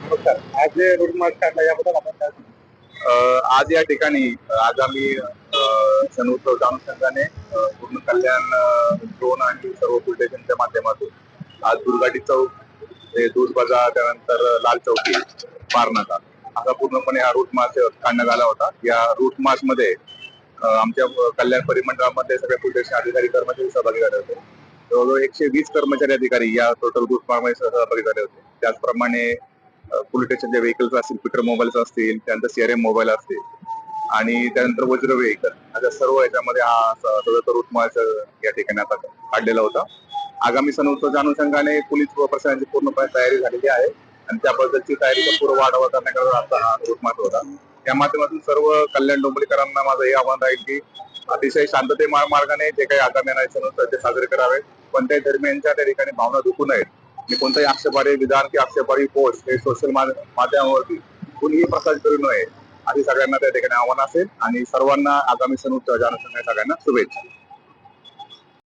नमस्कार आज जे रोड मार्च काढला याबद्दल आपण काय आज या ठिकाणी आज आगामी सण उत्सवच्या अनुषंगाने पूर्ण कल्याण ड्रोन आणि सर्व पोलीस माध्यमातून आज दुर्गाटी चौक ते दूध बाजार त्यानंतर लाल चौकी पारनाका असा पूर्णपणे हा रूट मार्च काढण्यात आला होता. या रूट मार्च मध्ये आमच्या कल्याण परिमंडळामध्ये सगळे पुलटेशन अधिकारी कर्मचारी सहभागी झाले होते. जवळजवळ एकशे वीस कर्मचारी अधिकारी या टोटल ग्रुपमध्ये सहभागी झाले होते. त्याचप्रमाणे पोलीस स्टेशनचे व्हेकल्स असतील पिटर मोबाईल्स असतील त्यानंतर सीआरएम मोबाईल असतील. आणि त्यानंतर वज्र व्हेकल अशा सर्व याच्यामध्ये हा या ठिकाणी आता काढलेला होता. आगामी सण उत्सवाच्या अनुषंगाने पोलीस प्रशासनाची पूर्णपणे तयारी झालेली आहे. आणि त्याबद्दलची तयारीचा पूर्व वाढावा करण्याकडे आता हा रूट होता. त्या माध्यमातून सर्व कल्याण डोंबरीकरांना माझं हे आव्हान राहील की अतिशय शांतते मार्गाने जे काही आगामी सण उत्सव ते साजरे करावे कोणत्याही धर्मियांच्या त्या ठिकाणी भावना दुखू नयेत. आणि कोणताही आक्षेपारी विधान किंवा आक्षेपारी पोस्ट हे सोशल माध्यमावरती कुणीही प्रसारित करू नये. अशी सगळ्यांना त्या ठिकाणी आव्हान असेल आणि सर्वांना आगामी सण उत्सव अनुषंगाने सगळ्यांना शुभेच्छा.